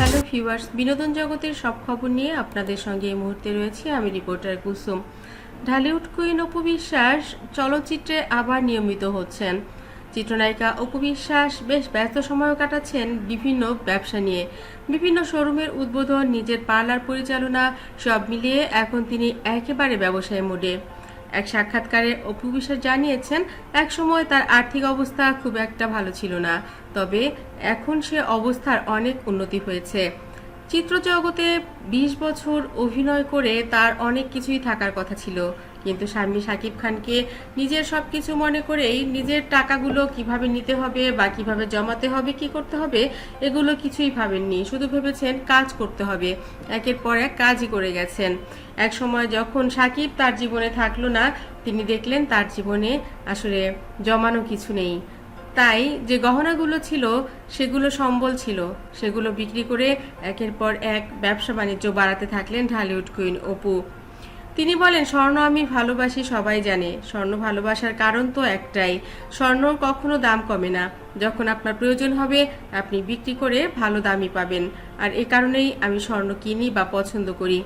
Viewers, বিনোদন জগতের সব খবর নিয়ে আপনাদের সঙ্গে এই মুহূর্তে রয়েছে আমি রিপোর্টার কুসুম। ঢালিউড কুইন অপু বিশ্বাস চলচ্চিত্রে আবার নিয়মিত হচ্ছেন। চিত্রনায়িকা অপু বিশ্বাস বেশ ব্যস্ত সময় কাটাচ্ছেন বিভিন্ন ব্যবসা নিয়ে। বিভিন্ন শোরুমের উদ্বোধন, নিজের পার্লার পরিচালনা সব মিলিয়ে এখন তিনি একেবারে ব্যবসায় মোডে। এক সাক্ষাৎকারে অপু বিশ্বাস জানিয়েছেন, এক সময় তার আর্থিক অবস্থা খুব একটা ভালো ছিল না, তবে এখন সে অবস্থার অনেক উন্নতি হয়েছে। চিত্রজগতে ২০ বছর অভিনয় করে তার অনেক কিছুই থাকার কথা ছিল। কিন্তু স্বামী সাকিব খানকে নিজের সব কিছু মনে করেই নিজের টাকাগুলো কীভাবে নিতে হবে বা কীভাবে জমাতে হবে, কি করতে হবে, এগুলো কিছুই ভাবেননি। শুধু ভেবেছেন কাজ করতে হবে। একের পর এক কাজই করে গেছেন। এক সময় যখন সাকিব তার জীবনে থাকল না, তিনি দেখলেন তার জীবনে আসলে জমানো কিছু নেই। তাই যে গহনাগুলো ছিল, সেগুলো সম্বল ছিল। সেগুলো বিক্রি করে একের পর এক ব্যবসা বাণিজ্য বাড়াতে থাকলেন ঢালিউড কুইন অপু। তিনি বলেন, স্বর্ণ আমি ভালোবাসি, সবাই জানে। স্বর্ণ ভালোবাসার কারণ তো একটাই, স্বর্ণ কখনো দাম কমে না। যখন আপনার প্রয়োজন হবে, আপনি বিক্রি করে ভালো দামই পাবেন। আর এ কারণেই আমি স্বর্ণ কিনি বা পছন্দ করি।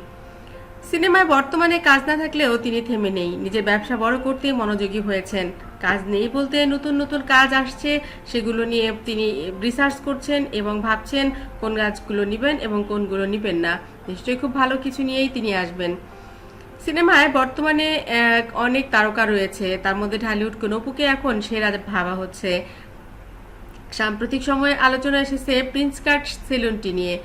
সিনেমায় বর্তমানে কাজ না থাকলেও তিনি থেমে নেই। নিজের ব্যবসা বড় করতে মনোযোগী হয়েছেন। কাজ নেই বলতে নতুন নতুন কাজ আসছে, সেগুলো নিয়ে তিনি রিসার্চ করছেন এবং ভাবছেন, কোন কাজগুলো নেবেন এবং কোনগুলো নেবেন না। নিশ্চয়ই খুব ভালো কিছু নিয়েই তিনি আসবেন। সিনেমায় বর্তমানে অনেক তারকা রয়েছে। তার মধ্যে ঢালিউড কোনপুকে এখন সেরা ভাবা হচ্ছে। সাম্প্রতিক সময়ে আলোচনা এসেছে প্রিন্স কাট সেলুনটি নিয়ে।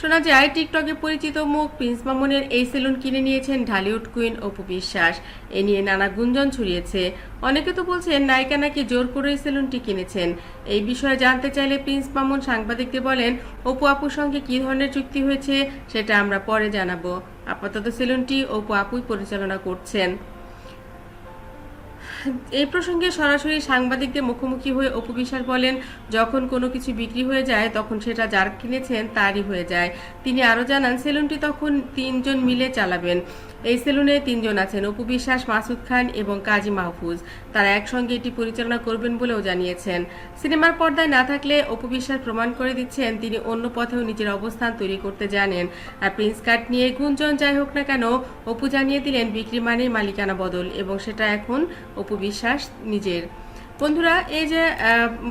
শোনা যায়, টিকটকে পরিচিত মুখ প্রিন্স মামুনের এই সেলুন কিনে নিয়েছেন ঢালিউড কুইন অপু বিশ্বাস। এ নিয়ে নানা গুঞ্জন ছড়িয়েছে। অনেকে তো বলছেন, নায়িকা নাকি জোর করে এই সেলুনটি কিনেছেন। এই বিষয়ে জানতে চাইলে প্রিন্স মামুন সাংবাদিকদের বলেন, অপু আপুর সঙ্গে কী ধরনের চুক্তি হয়েছে সেটা আমরা পরে জানাব। আপাতত সেলুনটি অপু আপুই পরিচালনা করছেন। এই প্রসঙ্গে সরাসরি সাংবাদিকদের মুখোমুখি হয়ে অপু বিশ্বাস বলেন, যখন কোনো কিছু বিক্রি হয়ে যায়, তখন সেটা যার কিনেছেন তারই হয়ে যায়। তিনি আরও জানান, সেলুনটি তখন তিনজন মিলে চালাবেন। এই সেলুনে তিনজন আছেন অপু বিশ্বাস, মাসুদ খান এবং কাজী মাহফুজ। তারা একসঙ্গে এটি পরিচালনা করবেন বলেও জানিয়েছেন। সিনেমার পর্দায় না থাকলে অপু বিশ্বাস প্রমাণ করে দিচ্ছেন তিনি অন্য পথেও নিজের অবস্থান তৈরি করতে জানেন। আর প্রিন্স কাট নিয়ে গুঞ্জন যাই হোক না কেন, অপু জানিয়ে দিলেন, বিক্রি মানে মালিকানা বদল এবং সেটা এখন অপু বিশ্বাস নিজের। বন্ধুরা, এই যে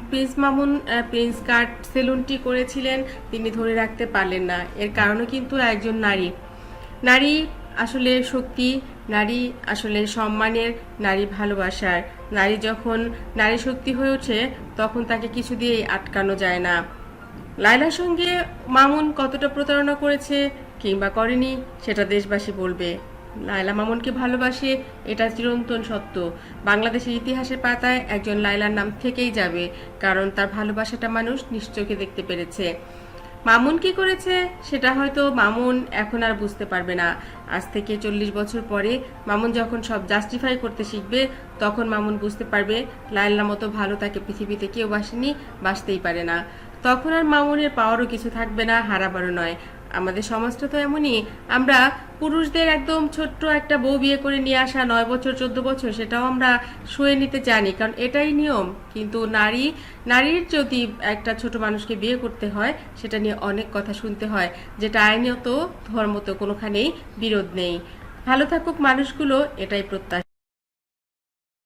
প্রিন্স মামুন প্রিন্স কাট সেলুনটি করেছিলেন, তিনি ধরে রাখতে পারলেন না। এর কারণও কিন্তু একজন নারী। নারী আসলে শক্তি, নারী আসলে সম্মানের নারী ভালোবাসার। নারী যখন নারী শক্তি হয়ে ওঠে, তখন তাকে কিছু দিয়েই আটকানো যায় না। লায়লার সঙ্গে মামুন কতটা প্রতারণা করেছে কিংবা করেনি, সেটা দেশবাসী বলবে। লায়লা মামুনকে ভালোবাসে, এটা চিরন্তন সত্য। বাংলাদেশের ইতিহাসের পাতায় একজন লায়লার নাম থেকেই যাবে, কারণ তার ভালোবাসাটা মানুষ নিশ্চয়কে দেখতে পেরেছে। মামুন কি করেছে সেটা হয়তো মামুন এখন আর বুঝতে পারবে না। আজ থেকে চল্লিশ বছর পরে মামুন যখন সব জাস্টিফাই করতে শিখবে, তখন মামুন বুঝতে পারবে লাইলা মতো ভালো তাকে পৃথিবীতে কেউ বাসেনি, বাসতেই পারে না। তখন আর মামুনের পাওয়ারও কিছু থাকবে না, হারাবারও নয়। আমাদের সমাজটা তো এমনই। আমরা পুরুষদের একদম ছোট্ট একটা বউ বিয়ে করে নিয়ে আসা নয় বছর, চোদ্দ বছর, সেটাও আমরা শুয়ে নিতে জানি কারণ এটাই নিয়ম। কিন্তু নারী, নারীর যদি একটা ছোট মানুষকে বিয়ে করতে হয়, সেটা নিয়ে অনেক কথা শুনতে হয়, যেটা আইনত ধর্মত কোনোখানেই বিরোধ নেই। ভালো থাকুক মানুষগুলো, এটাই প্রত্যাশা।